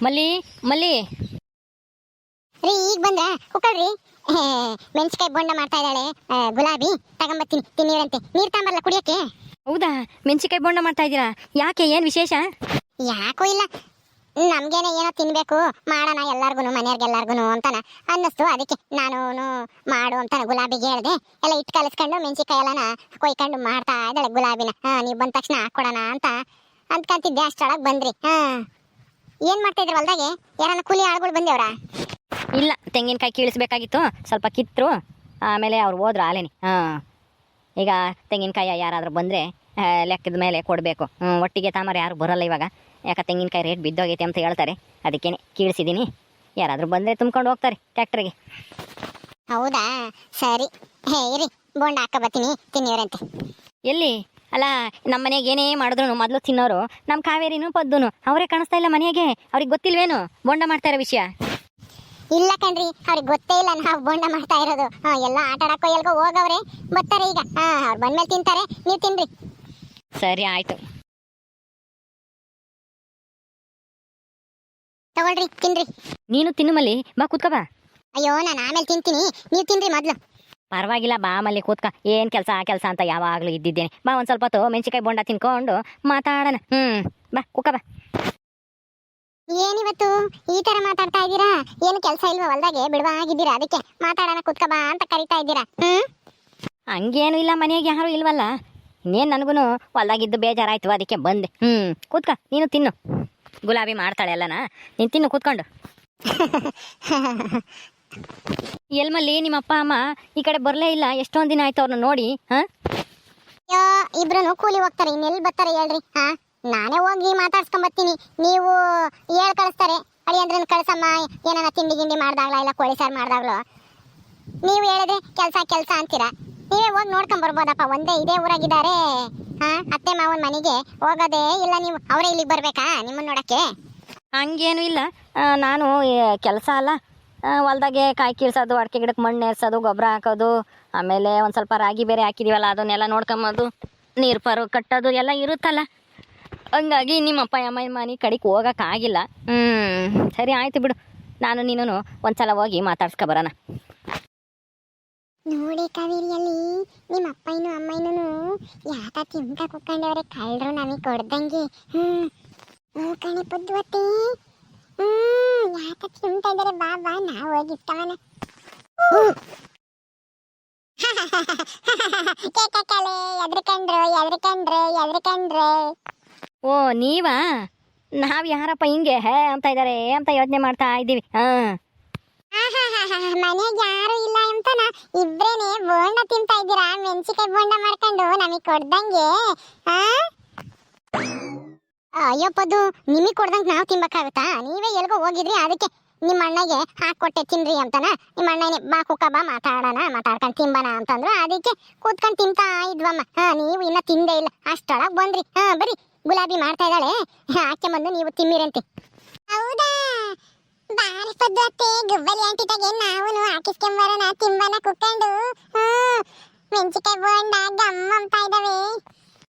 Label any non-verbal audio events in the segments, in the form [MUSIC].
ಮಲ್ಲಿ ಮಲ್ಲಿ. ರೀ ಈಗ ಬಂದ್ರ? ಕುಕ್ಕಳ್ರಿ. [LAUGHS] ಮೆಣಸಿಕಾಯಿ ಬೊಂಡ ಮಾಡ್ತಾ ಇದ್ದಾಳೆ. ಗುಲಾಬಿ ತಗೊಂಬತ್ತೀನಿ. ತಿನ್ನಿರಂತೆ ನೀರ್ ತಾಂಬರ್ಲ ಕುಡಿಯಕ್ಕೆ? ಹೌದಾ? ಮೆಣಸಿಕಾಯಿ ಬೋಂಡ ಮಾಡ್ತಾ ಇದ್ದೀರಾ? ಯಾಕೆ ಏನು ವಿಶೇಷ? ಯಾಕೂ ಇಲ್ಲ. ನಮ್ಗೇನೆ ಏನೋ ತಿನ್ಬೇಕು. ಮಾಡೋಣ ಎಲ್ಲಾರ್ಗು ಮನೆಯವ್ರಿಗೆಲ್ಲಾರ್ಗು ಅಂತಾನ. ಅನ್ನಿಸ್ತು ಅದಕ್ಕೆ. ನಾನು ಮಾಡು ಅಂತ ಗುಲಾಬಿಗೆ ಹೇಳ್ದೆ. ಎಲ್ಲ ಇಟ್ಟು ಕಲಿಸ್ಕೊಂಡು ಮೆಣಸಿಕಾಯಿ ಎಲ್ಲನ ಕೊಯ್ಕೊಂಡು ಮಾಡ್ತಾ ಇದ್ದಾಳೆ ಗುಲಾಬಿನ. ಹಾ ನೀವು ಬಂದ ತಕ್ಷಣ ಹಾಕೊಡೋಣ ಅಂತ ಅಂದ್ಕಂತಿದ್ದೆ. ಅಷ್ಟೊಳಗೆ ಬಂದ್ರಿ. ಹಾ. ಏನ್ ಮಾಡ್ತಾ ಇದ್ರು ಹೊಲ್ದಾಗೆ? ಯಾರನ್ನ ಕೂಲಿ ಆಳುಗಳು ಬಂದೇವ್ರಾ? ಇಲ್ಲ ತೆಂಗಿನಕಾಯಿ ಕೀಳಿಸ್ಬೇಕಾಗಿತ್ತು. ಸ್ವಲ್ಪ ಕಿತ್ತರು ಆಮೇಲೆ ಅವ್ರು ಹೋದ್ರು ಆಲೇನಿ. ಹಾಂ. ಈಗ ತೆಂಗಿನಕಾಯಿ ಯಾರಾದರೂ ಬಂದರೆ ಲೆಕ್ಕದ ಮೇಲೆ ಕೊಡಬೇಕು. ಒಟ್ಟಿಗೆ ತಾಮರ ಯಾರು ಬರಲ್ಲ ಇವಾಗ. ಯಾಕೆ ತೆಂಗಿನಕಾಯಿ ರೇಟ್ ಬಿದ್ದೋಗೈತೆ ಅಂತ ಹೇಳ್ತಾರೆ. ಅದಕ್ಕೇನೆ ಕೀಳಿಸಿದ್ದೀನಿ ಯಾರಾದರೂ ಬಂದರೆ ತುಂಬ್ಕೊಂಡು ಹೋಗ್ತಾರೆ ಟ್ಯಾಕ್ಟ್ರಿಗೆ. ಹೌದಾ? ಸರಿ. ಹೇ ಇರಿ ಬೋಂಡ ಹಾಕ ಬರ್ತೀನಿ ತಿನ್ನಿವ್ರಂತೆ. ಎಲ್ಲಿ? ಅಲ್ಲ ನಮ್ಮ ಮನೆಗೆ ಏನೇ ಮಾಡಿದ್ರು ಮೊದಲು ತಿನ್ನೋರು ನಮ್ಮ ಕಾವೇರಿನು ಪದ್ದುನು ಅವರೇ ಕಾಣಿಸ್ತಾ ಇಲ್ಲ ಮನೆಗೆ ಅವ್ರಿಗೆ ಗೊತ್ತಿಲ್ವೇನು? ಬೊಂಡ ಮಾಡ್ತಾ ಇರೋ ವಿಷಯ. ಇಲ್ಲ ಕಣ್ರಿ ಅವ್ರಿಗೆ ಗೊತ್ತೇ ಇಲ್ಲ ನಾವು ಬೊಂಡ ಮಾಡ್ತಾ ಇರೋದು. ಹಾ ಎಲ್ಲ ಆಟ ಆಡಕ್ಕೋ ಎಲ್ಗೋ ಹೋಗವ್ರೆ ಬರ್ತಾರೆ ಈಗ. ಹಾ ಅವ್ರು ಬಂದ್ಮೇಲೆ ತಿಂತಾರೆ ನೀವು ತಿನ್ರಿ. ಸರಿ ಆಯ್ತು. ತಗೊಳ್ರಿ ತಿನ್ರಿ. ನೀನು ತಿನ್ನು ಮಲ್ಲಿ ಬಾ ಕೂತ್ಕೋ ಬಾ. ಅಯ್ಯೋ ನಾನು ಆಮೇಲೆ ತಿಂತೀನಿ. ನೀವು ತಿನ್ರಿ ಮೊದ್ಲು. ಪರವಾಗಿಲ್ಲ ಬಾ ಮಲ್ಲಿ ಕೂತ್ಕ. ಏನು ಕೆಲಸ ಆ ಕೆಲಸ ಅಂತ ಯಾವಾಗಲೂ ಇದ್ದಿದ್ದೇನೆ. ಬಾ ಒಂದ್ ಸ್ವಲ್ಪ ಹೊತ್ತು ಮೆಣಸಿಕಾಯಿ ಬೊಂಡ ತಿನ್ಕೊಂಡು ಮಾತಾಡೋಣ. ಹ್ಮ್ ಬಾ ಕುಕ್ಕ ಬಾ. ಏನಿವತ್ತು? ಈ ತರ ಮಾತಾಡ್ತಾ ಇದ್ದೀರಾ? ಏನು ಕೆಲಸ ಇಲ್ವಾ ಹೊಲ್ದಾಗೆ? ಬಿಡುವಾಗಿದ್ದೀರಾ ಅದಕ್ಕೆ ಮಾತಾಡೋಣ ಕೂತ್ಕ ಬಾ ಅಂತ ಕರಿತಾ ಇದ್ದೀರಾ? ಹ್ಮ್? ಹಂಗೇನು ಇಲ್ಲ ಮನೆಯಾಗ ಯಾರು ಇಲ್ವಲ್ಲ. ಇನ್ನೇನು ನನಗೂ ಹೊಲ್ದಾಗಿದ್ದು ಬೇಜಾರಾಯ್ತು ಅದಕ್ಕೆ ಬಂದೆ. ಹ್ಮ್ ಕೂತ್ಕ ನೀನು ತಿನ್ನು. ಗುಲಾಬಿ ಮಾಡ್ತಾಳೆ ಎಲ್ಲನ ನೀನು ತಿನ್ನು ಕೂತ್ಕೊಂಡು. [LAUGHS] ಎಲ್ಮಲ್ಲಿ ನಿಮ್ಮ ಅಪ್ಪ ಅಮ್ಮ ಈ ಕಡೆ ಬರಲೇ ಇಲ್ಲ. ಎಷ್ಟೊಂದ್ ದಿನ ಆಯ್ತು ಅವ್ರನ್ನ ನೋಡಿ ಹಾಂ? ಅಯ್ಯೋ ಇಬ್ರು ಕೂಲಿ ಹೋಗ್ತಾರೆ. ಇನ್ನೆಲ್ಲಿ ಬರ್ತಾರೆ ಹೇಳ್ರಿ ಹಾ? ನಾನೇ ಹೋಗಿ ಮಾತಾಡ್ಸ್ಕೊಂಡ್ ಬರ್ತೀನಿ ನೀವು ಹೇಳ್ ಕಳಿಸ್ತಾರೆ. ಅಡಿ ಅಂದ್ರೆ ಕಳ್ಸಮ್ಮ ಏನಾರ ತಿಂಡಿ ಗಿಂಡಿ ಮಾಡ್ದಾಗ್ಲ ಇಲ್ಲ ಕೋಳಿ ಸಾರು ಮಾಡ್ದಾಗ್ಲು? ನೀವು ಹೇಳಿದ್ರೆ ಕೆಲಸ ಕೆಲಸ ಅಂತೀರಾ? ನೀವೇ ಹೋಗಿ ನೋಡ್ಕೊಂಡ್ ಬರ್ಬೋದಪ್ಪ. ಒಂದೇ ಇದೇ ಊರಾಗಿದ್ದಾರೆ ಹಾ? ಅತ್ತೆ ಮಾವನ ಮನೆಗೆ ಹೋಗೋದೇ ಇಲ್ಲ ನೀವು. ಅವರೇ ಇಲ್ಲಿಗೆ ಬರ್ಬೇಕಾ ನಿಮ್ಮನ್ನ ನೋಡಕ್ಕೆ? ಹಂಗೇನು ಇಲ್ಲ. ನಾನು ಕೆಲಸ ಅಲ್ಲ. ಹೊಲ್ದಾಗೆ ಕಾಯಿ ಕೀಳ್ಸೋದು ಅಡಿಕೆ ಗಿಡಕ್ಕೆ ಮಣ್ಣು ಏರ್ಸೋದು ಗೊಬ್ಬರ ಹಾಕೋದು, ಆಮೇಲೆ ಒಂದು ಸ್ವಲ್ಪ ರಾಗಿ ಬೇರೆ ಹಾಕಿದೀವಲ್ಲ, ಅದನ್ನೆಲ್ಲ ನೋಡ್ಕೊಂಬೋದು ನೀರು ಪರು ಕಟ್ಟೋದು ಎಲ್ಲ ಇರುತ್ತಲ್ಲ. ಹಂಗಾಗಿ ನಿಮ್ಮ ಅಪ್ಪ, ಅಮ್ಮ ಮನೆ ಕಡೆಗೆ ಹೋಗೋಕ್ಕಾಗಿಲ್ಲ ಹ್ಞೂ ಸರಿ ಆಯ್ತು ಬಿಡು. ನಾನು ನೀನು ಒಂದ್ಸಲ ಹೋಗಿ ಮಾತಾಡ್ಸ್ಕೊ ಬರೋಣ. ನೋಡಿ ಕಾವೇರಿಯಲ್ಲಿ, ನಿಮ್ಮ ಅಪ್ಪಯ್ಯನು ಅಮ್ಮನೂ ಯಾಕ ತಿಂತ ಕುಕ್ಕಂಡವ್ರೆ ಕಳ್ಳರು ನಮಗೆ ಕೊಡ್ದಂಗೆ. ಹ್ಞೂ ಕಣಿ ಪುದ್ವತ್ತೆ ಹ್ಮ್ ಯಾತ ತಿಂತಾ ಇದಾರೆ? ಬಾ ಬಾ ನಾವು ಹೋಗಿ ಇಷ್ಟವನ [LAUGHS] ಕೇಕಕ್ಕಲೆ ಎದ್ರಕಂಡ್ರು ಎದ್ರಕಂಡ್ರು ಎದ್ರಕಂಡ್ರು. ಓ ನೀವಾ? ನಾವು ಯಾರಪ್ಪ ಹಿಂಗೆ ಹೇ ಅಂತ ಇದ್ದಾರೆ ಅಂತ ಯೋಚನೆ ಮಾಡ್ತಾ ಇದ್ದೀವಿ. ಹಾ. ಮನೆಗೆ ಯಾರು ಇಲ್ಲ ಅಂತನ ಇಬ್ರೇನೆ ಬೋಂಡ ತಿಂತಾ ಇದ್ದೀರಾ? ಮೆಣಸಿಕಾಯಿ ಬೋಂಡ ಮಾಡ್ಕೊಂಡು ನಮಗೆ ಕೊಡ್ದಂಗೆ ಆ? ಅಯ್ಯೋ ಪದು ನಿಮಗೆ ಕೊಡ್ದಂಗೆ ನಾವು ತಿನ್ಬೇಕಾಗುತ್ತಾ? ನೀವೇ ಎಲ್ಗೋ ಹೋಗಿದ್ರಿ, ಅದಕ್ಕೆ ನಿಮ್ಮ ಅಣ್ಣಗೆ ಹಾಕೊಟ್ಟೆ ತಿನ್ರಿ ಅಂತನ? ನಿಮ್ಮ ಅಣ್ಣನೇ, ಬಾ ಕುಕ್ಕ ಬಾ, ಮಾತಾಡೋಣ, ಮಾತಾಡ್ಕೊಂಡು ತಿಂಬಣ ಅಂತಂದ್ರು. ಅದಕ್ಕೆ ಕೂತ್ಕೊಂಡು ತಿಂತಾ ಇದ್ವಮ್ಮ. ಹಾ, ನೀವು ಇನ್ನ ತಿಂದೇ ಇಲ್ಲ. ಅಷ್ಟೊಳಗೆ ಬಂದ್ರಿ. ಹಾ, ಬರೀ ಗುಲಾಬಿ ಮಾಡ್ತಾ ಇದ್ದಾಳೆ. ಆಕೆ ಬಂದು ನೀವು ತಿಮ್ಮಿರಂತೆ ಹೌದಾ? ಬಾರಿ ಅತ್ತೆ ಗುಬ್ಬಲಿ ಅಂತ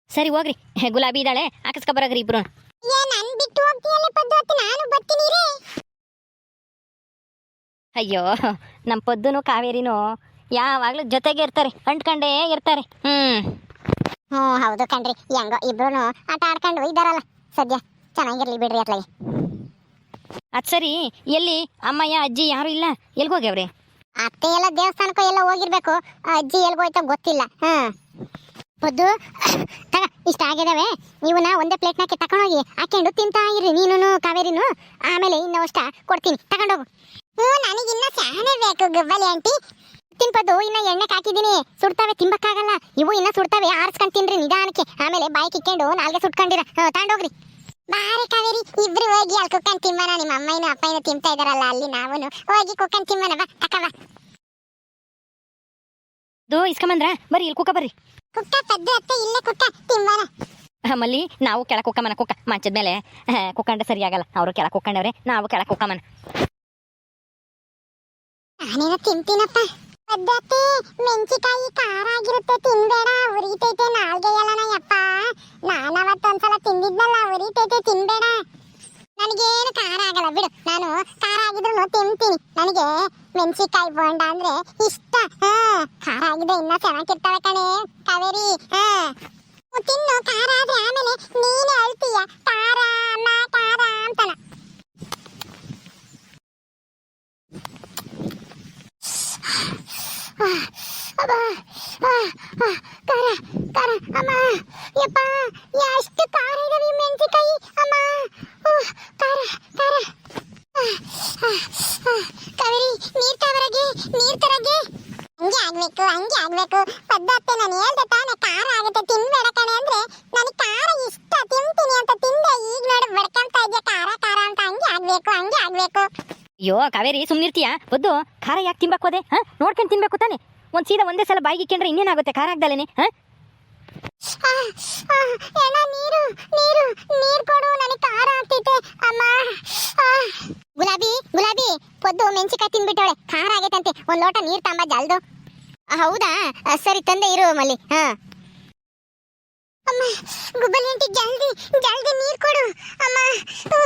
ಸರಿ ಹೋಗ್ರಿ. ಗುಲಾಬಿ ಇದ್ದಾಳೆ. ಬರೋಗ್ರಿ ಇಬ್ರು. ಅಯ್ಯೋ ನಮ್ಮ ಪದ್ದುನು ಕಾವೇರಿನೂ ಯಾವಾಗಲೂ ಜೊತೆಗೆ ಇರ್ತಾರೆ. ಅಂಟ್ಕೊಂಡೇ ಇರ್ತಾರೆ. ಹ್ಮ್. ಹ್ಞೂ ಹೌದು ಕಣ್ರಿ. ಹೆಂಗ ಇಬ್ರು ಆಟ ಆಡ್ಕೊಂಡು ಇದ್ದಾರಲ್ಲ. ಸದ್ಯ ಚೆನ್ನಾಗಿರ್ಲಿ ಬಿಡ್ರಿ ಅತ್ಲಾಗೆ. ಅದ್ ಸರಿ. ಎಲ್ಲಿ? ಅಮ್ಮಯ್ಯ ಅಜ್ಜಿ ಯಾರು ಇಲ್ಲ? ಎಲ್ಗೆ ಹೋಗ್ಯಾವ್ರಿ? ಅತ್ತೆ ಎಲ್ಲ ದೇವಸ್ಥಾನಕ್ಕೂ ಎಲ್ಲ ಹೋಗಿರ್ಬೇಕು. ಅಜ್ಜಿ ಅಜ್ಜಿ ಎಲ್ಗೋಯ್ತೋ ಗೊತ್ತಿಲ್ಲ. ಹಾ ಪದ್ದು? ತಗ ಇಷ್ಟ ನೀವು ನಾ ಒಂದೇ ಪ್ಲೇಟ್ನಾಗೆ ತಕೊಂಡೋಗಿ ಹಾಕೊಂಡು ತಿಂತಾ ಇರಿ ನೀನು ಕಾವೇರಿನು. ಆಮೇಲೆ ಇನ್ನೂ ಅಷ್ಟ ಕೊಡ್ತೀನಿ. ತಗೊಂಡೋಗು ಹ್ಞೂ ನನಗೆ ಇನ್ನ ಸ್ಯಾನೆ ಬೇಕು ಗಬ್ಬಲಿ ಆಂಟಿ. ತಿನ್ಪದ್ದು ಇನ್ನ ಎಣ್ಣೆ ಹಾಕಿದ್ದೀನಿ ಸುಡ್ತಾವೆ ತಿಂಬಕ್ಕಾಗಲ್ಲ. ಇವು ಇನ್ನ ಸುಡ್ತಾವೆ ಆರಿಸ್ಕೊಂಡು ತಿನ್ರಿ ನಿಧಾನಕ್ಕೆ. ಆಮೇಲೆ ಬಾಯಿ ಕಿಕ್ಕೊಂಡು ನಾಲ್ಗೆ ಸುಟ್ಕೊಂಡಿರ. ತಗೊಂಡೋಗ್ರಿ ಬಾರಿ ಕಾವೇರಿ ಇಬ್ರು ಹೋಗಿ ಅಲ್ಲಿ ಕುಕ್ಕನ್ ತಿಮ್ಮನ ನಿಮ್ಮ ಅಮ್ಮನ ಅಪ್ಪನ ತಿಂತಾ ಇದಾರಲ್ಲ ಅಲ್ಲಿ ನಾವು ಹೋಗಿ ಕುಕ್ಕನ್ ತಿಮ್ಮನ ಬಾ ತಕ ಬಾ. ಇದು ಇಸ್ಕೊಂಬಂದ್ರ ಬರ್ರಿ ಇಲ್ಲಿ ಕುಕ್ಕ ಬರ್ರಿ. ಕುಕ್ಕ ಪದ್ದು ಅತ್ತೆ ಇಲ್ಲೇ ಕುಕ್ಕ ತಿಮ್ಮನ ಆ, ಮಲ್ಲಿ ನಾವು ಕೆಳಗೆ ಕುಕ್ಕಮ್ಮನ ಕುಕ್ಕ ಮಂಚದ ಮೇಲೆ. ಕುಕ್ಕಂಡ ಸರಿಯಾಗಲ್ಲ ಅವರು ಕೆಳಗೆ ಕುಕ್ಕಂಡವ್ರೆ ನಾವು ಕೆಳಗೆ ಕುಕ್ಕಮ್ಮನ. ನಾನೇನ ತಿಂತೀನಪ್ಪ. ಪದ್ದತ್ತೆ ಮೆಣಸಿಕಾಯಿ ಖಾರ ಆಗಿರುತ್ತೆ ತಿನ್ಬೇಡ. ಉರಿತೈತೆ ನಾಲ್ಗೆ ಎಲ್ಲನ ಯಪ್ಪ ನಾನವತ್ತೊಂದ್ಸಲ ತಿಂದಿದ್ನಲ್ಲ ಉರಿತೈತೆ ತಿನ್ಬೇಡ. ನನಗೇನು ಖಾರ ಆಗಲ್ಲ. ಬಿಡು. ನಾನು ಖಾರ ಆಗಿದ್ರು ತಿಂತೀನಿ. ನನಗೆ ಮೆಣಸಿಕಾಯಿ ಬೋಂಡ ಅಂದ್ರೆ ಇಷ್ಟ. ಹಾ, ಖಾರ ಆಗಿದೆ ಇನ್ನ ಚೆನ್ನಾಗಿರ್ತಾವೆ ಕಣೆ. ಕಾವೇರಿ, ಹಾ. ತಿನ್ನು. ಖಾರ ಆದ್ರೆ ಆಮೇಲೆ ನೀನೇ ಅಳ್ತೀಯ. ಖಾರ ಅಮ್ಮ, ಖಾರ ಅಂತನ. ಖಾರ ಖಾರ. ಅಮ್ಮ, ಯಪ್ಪ, ಎಷ್ಟು ಖಾರ ಇದಾವೆ ಈ ಮೆಣಸಿನಕಾಯಿ ಅಮ್ಮ ಉಹ್, ಖಾರ ಖಾರ ಆ, ಆ, ಆ, ಕಾವೇರಿ ನೀರ್ ತವರಗೆ ನೀರ್ ತರಗೆ. ಹಂಗೆ ಆಗ್ಬೇಕು ಹಂಗೆ ಆಗ್ಬೇಕು. ಪದ್ದತ್ತೆ ನಾನು ಹೇಳ್ದೆ ತಾನೆ ಖಾರ ಆಗುತ್ತೆ ತಿನ್ಬೇಡ ಕಣೆ ಅಂದ್ರೆ ನನಗೆ ಖಾರ ಇಷ್ಟ ತಿಂತೀನಿ ಅಂತ ತಿಂದೆ ಈಗ ನೋಡಿ ಬಡ್ಕೊಂತ ಇದ್ಯಾ ಖಾರ ಖಾರ ಅಂತ. ಹಂಗೆ ಆಗ್ಬೇಕು ಹಂಗೆ ಆಗ್ಬೇಕು. ಅಯ್ಯೋ ಕಾವೇರಿ ಸುಮ್ನಿರ್ತೀಯ ಬದ್ದು ಖಾರ ಯಾಕೆ ತಿನ್ಬೇಕು ಅದೇ ಹಾ? ನೋಡ್ಕೊಂಡು ತಿನ್ಬೇಕು ತಾನೆ. ಒಂದ್ ಸೀದಾ ಒಂದೇ ಸಲ ಬಾಯಿಗೆ ಇಕ್ಕೊಂಡ್ರೆ ಇನ್ನೇನಾಗುತ್ತೆ ಖಾರ ಆಗ್ದಲೇನೆ ಹಾ? ನೀರು ನೀರು ನೀರ್ ಕೊಡು ನನಗೆ ಖಾರ ಆಗ್ತೈತೆ ಅಮ್ಮ ಆ. ಗುಲಾಬಿ ಗುಲಾಬಿ ಪೊದ್ದು ಮೆಣಸಿಕಾಯಿ ತಿನ್ಬಿಟ್ಟವಳೆ ಖಾರ ಆಗೈತಂತೆ ಲೋಟ ನೀರ್ ತಾಂಬ ಜಲ್ದು. ಹೌದಾ? ಸರಿ, ತಂದೆ ಇರು ಮಲ್ಲಿ. ಹಾ. ಅಮ್ಮ, ಗುಬ್ಬಲಿ ಜಲ್ದಿ ಜಲ್ದಿ ನೀರ್ ಕೊಡು. ಅಮ್ಮ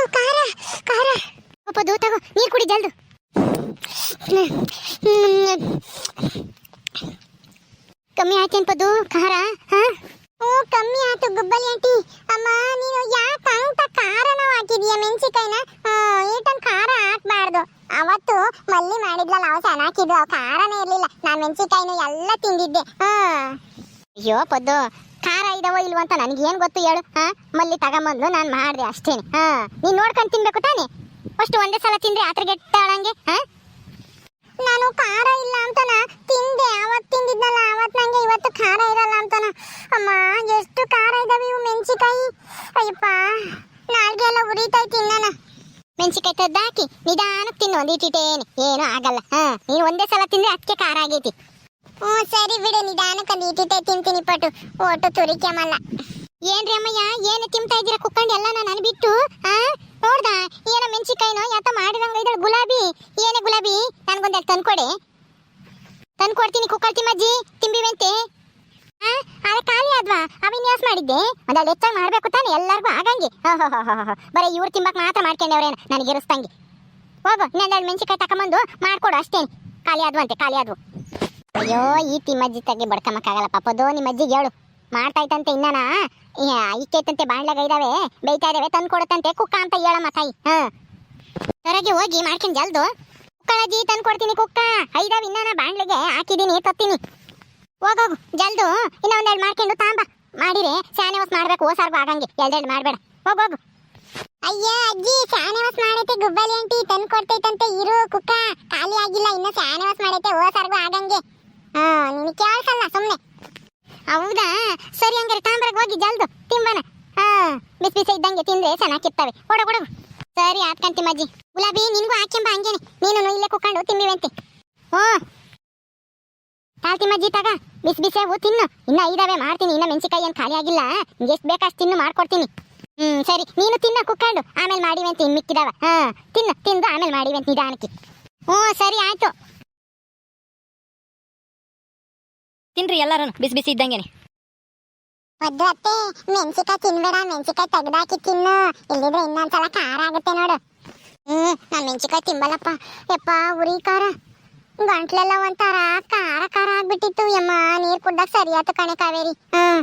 ಖಾರ ಖಾರ. ದೂ, ತಗೋ, ನೀರ್ ಕುಡಿ ಜಲ್ದು. ಕಮ್ಮಿ ಆಯ್ತೇನ್ ಪದು ಖಾರ, ಹಾ? ಓ, ಕಮ್ಮಿ ಆಯ್ತು ಗುಬ್ಬಲಿ ಆಂಟಿ. ಅಮ್ಮ, ನೀನು ಯಾಕೆ ಅಂತ ಖಾರನ ಹಾಕಿದೀಯ ಮೆಣಸಿಕಾಯಿನ ಈಟನ್ ಖಾರ ಹಾಕ್ಬಾರ್ದು. ಅವತ್ತು ಮಲ್ಲಿ ಮಾಡಿದ್ಲಲ್ಲ ಅವ ಚೆನ್ನಾಗಿದ್ದು ಖಾರನೇ ಇರ್ಲಿಲ್ಲ. ನಾನು ಮೆಣಸಿಕಾಯಿನ ಎಲ್ಲ ತಿಂದಿದ್ದೆ. ಅಯ್ಯೋ, ಪದ್ದು. ಖಾರ ಇದಾವೋ ಇಲ್ವ ಅಂತ ನನಗೇನು ಗೊತ್ತು ಹೇಳು. ಹಾ ಮಲ್ಲಿ ತಗೊಂಬಂದು ನಾನು ಮಾಡಿದೆ ಅಷ್ಟೇನೆ. ಹಾ ನೀನ್ ನೋಡ್ಕೊಂಡು ತಿನ್ಬೇಕು ತಾನೆ? ಅಷ್ಟು ಒಂದೇ ಸಲ ತಿಂದ್ರೆ ಆತರ ಗೆಟ್ಟಾಳಂಗೆ ಹಾ ನಾನು ಖಾರ ಇಲ್ಲ ಅಂತನ ತಿಂದೆ ಅವತ್ ತಿಂದಿದ್ನಲ್ಲ ಅವತ್ ನಂಗೆ ಇವತ್ತು ಖಾರ ಇರಲ್ಲ ಅಂತನ ಅಮ್ಮ ಎಷ್ಟು ಖಾರ ಇದಾವೆ ಇವು ಮೆಣಸಿಕಾಯಿ ಅಯ್ಯಪ್ಪ ನಾಲ್ಗೆ ಎಲ್ಲ ಉರಿತೈತಿ ಇನ್ನನ ಮೆಣಸಿಕಾಯಿ ತೆಗ್ದಾಕಿ ನಿಧಾನಕ್ಕೆ ಏನೂ ಆಗಲ್ಲ. ಹಾ, ನೀನು ಒಂದೇ ಸಲ ತಿಂದ್ರೆ ಅದಕ್ಕೆ ಖಾರ ಆಗೈತಿ. ಹ್ಞೂ, ಸರಿ ಬಿಡು ನಿಧಾನ ಇಟ್ಟಿಟೆ ತಿಂತೀನಿ ಪಟ್ಟು ಒಟ್ಟು ತುರಿಕೆಮಲ್ಲ ಏನ್ರಿ ಅಮ್ಮಯ್ಯ, ಏನು ತಿಂತಾ ಇದ್ದೀರಾ ಕುಕ್ಕಂಡು ಎಲ್ಲ ನಾನು ಬಿಟ್ಟು ಹಾ ನೋಡ್ದ? ಏನೋ ಮೆಣಸಿಕಾಯಿನೋ ಯಾತ ಮಾಡಿದಂಗ ಇದ್ದಾಳೆ ಗುಲಾಬಿ. ಏನೇ ಗುಲಾಬಿ? ನನ್ಗೊಂದೆರಡು ತಂದ್ಕೊಡಿ. ತಂದ್ಕೊಡ್ತೀನಿ ಕುಕ್ಕಳ್ತಿ ಮಜ್ಜಿ ತಿಂಬಿವೆಂತೆ. ಅದ ಖಾಲಿ ಆದ್ವಾ? ಅವಿನ್ಯಾಸ ಮಾಡಿದ್ದೆ. ಒಂದೆರಡು ಹೆಚ್ಚಾಗಿ ಮಾಡ್ಬೇಕು ತಾನೆ ಎಲ್ಲರಿಗೂ ಆಗಂಗೆ. ಬರೀ ಇವ್ರು ತಿಂಬಕ್ ಮಾತ್ರ ಮಾಡ್ಕೊಂಡವ್ರೇನು? ನನಗೆ ಇರಿಸ್ತಂಗೆ ಹೋಗು ಇನ್ನೊಂದೆರಡು ಮೆಣಸಿಕಾಯಿ ತಕೊಂಬಂದು ಮಾಡ್ಕೊಡು ಅಷ್ಟೇನು. ಖಾಲಿ ಆದ್ವಂತೆ ಖಾಲಿ ಆದ್ವು. ಅಯ್ಯೋ ಈ ತಿಮ್ಮಜ್ಜಿ ತಗಿ ಬಡ್ಕಮ್ಮಕ್ಕಾಗಲ್ಲ ಪಾಪದು ನಿಮ್ಮ ಅಜ್ಜಿಗೆ ಹೇಳು. ಮಾಡ್ತಾ ಇತ್ತಂತೆ ಇನ್ನನ ಇಕ್ಕೈತಂತೆ ಬಾಣ್ಲಾಗ ಇದಾವೆ ಬೇಯ್ತಾ ಇದಾವೆ, ತಂದು ಕೊಡುತ್ತಂತೆ, ಕುಕ್ಕ ಅಂತ ಹೇಳಮ್ಮ ತಾಯಿ. ಹಾ. ಹೊರಗೆ ಹೋಗಿ ಮಾಡ್ಕೊಂಡು ಜಲ್ದು. ಕುಕ್ಕಳಜ್ಜಿ ತಂದು ಕೊಡ್ತೀನಿ ಕುಕ್ಕ. ಐದಾವ್ ಇನ್ನನ ಬಾಣ್ಲಿಗೆ ಹಾಕಿದ್ದೀನಿ ತತ್ತೀನಿ. ಹೋಗೋಗು ಜಲ್ದು. ಇನ್ನೊಂದೆರಡು ಮಾಡ್ಕೊಂಡು ತಾಂಬ. ಮಾಡಿರಿ ಸ್ಯಾನೆ ಹೊಸ ಮಾಡ್ಬೇಕು ಓಸಾರ್ಗು ಆಗಂಗೆ. ಎರಡೆರಡು ಮಾಡಬೇಡ. ಹೋಗೋಗು ಅಯ್ಯ ಅಜ್ಜಿ ಹೊಸ್ ಮಾಡೈತೆ, ಗುಬ್ಬಲಿ ಅಂಟಿ ತಂದು ಕೊಡ್ತೈತಂತೆ, ಇರು, ಕುಕ್ಕ. ಖಾಲಿ ಆಗಿಲ್ಲ, ಇನ್ನ ಸ್ಯಾನೆ ಮಾಡೈತೆ ಓ ಸರ್ಗು ಆಗಂಗೆ. ಹಾ ನಿನ್ ಕೇಳ್ಸಲ್ಲ ಸುಮ್ಮನೆ ಹೌದಾ? ಸರಿ ಹಂಗಾರೆ ತಾಂಬ್ರಗ್ ಹೋಗಿ ಜಲ್ದು, ತಿಂಬನ. ಹಾ, ಬಿಸಿ ಬಿಸಿ ಇದ್ದಂಗೆ ತಿಂದ್ರೆ ಚೆನ್ನಾಗಿರ್ತವೆ ಕೊಡು ಕೊಡು ಸರಿ ಆತ್ಕಂತಿ ಮಜ್ಜಿ. ಗುಲಾಬಿ, ನಿನ್ಗೂ ಹಾಕೆಂಬ ಹಂಗೇನೆ. ನೀನು ಇಲ್ಲೇ ಕುಕ್ಕೊಂಡು ತಿಂಬಿವಂತೆ. ಓ ತಾಳ್ತಿ ಮಜ್ಜಿ, ತಗ. ಬಿಸಿ ಬಿಸಿ ಅವು ತಿನ್ನು. ಇನ್ನ ಐದಾವೆ ಮಾಡ್ತೀನಿ. ಇನ್ನ ಮೆಣಸಿಕಾಯಿ ಏನು ಖಾಲಿ ಆಗಿಲ್ಲ. ಎಷ್ಟು ಎಷ್ಟು ಬೇಕಷ್ಟು ತಿನ್ನು, ಮಾಡ್ಕೊಡ್ತೀನಿ. ಹ್ಮ್ ಸರಿ. ನೀನು ತಿನ್ನ ಕುಕ್ಕೊಂಡು. ಆಮೇಲೆ ಮಾಡಿವೆ ಅಂತ ಮಿಕ್ಕಿದಾವ. ಹಾ ತಿನ್ನ ತಿಂದು ಆಮೇಲೆ ಮಾಡಿವೆ ಅಂತ ನಿಧಾನಕ್ಕೆ. ಹ್ಞೂ ಸರಿ ಆಯ್ತು. ತಿನ್ರಿ ಎಲ್ಲರೂ ಬಿಸಿ ಬಿಸಿ ಇದ್ದಂಗೆನೆ. ಒದ್ದು ಅತ್ತೆ ಮೆಣಸಿಕಾಯಿ ತಿನ್ಬೇಡ ಮೆಣಸಿಕಾಯಿ ತೆಗ್ದಾಕಿ ತಿನ್ನು. ಇಲ್ಲಿದ್ರೆ ಇನ್ನೊಂದ್ಸಲ ಖಾರ ಆಗುತ್ತೆ ನೋಡು. ಹ್ಮ್ ನಾನು ಮೆಣಸಿಕಾಯಿ ತಿಂಬಲ್ಲಪ್ಪ ಯಪ್ಪ ಉರಿ ಖಾರ. ಗಂಟ್ಲೆಲ್ಲ ಒಂಥರ ಖಾರ ಖಾರ ಆಗ್ಬಿಟ್ಟಿತ್ತು. ಯಮ್ಮ ನೀರ್ ಕುಡ್ದಾಗ ಸರಿ ಆಯ್ತು ಕಣೆ ಕಾವೇರಿ. ಹ್ಮ್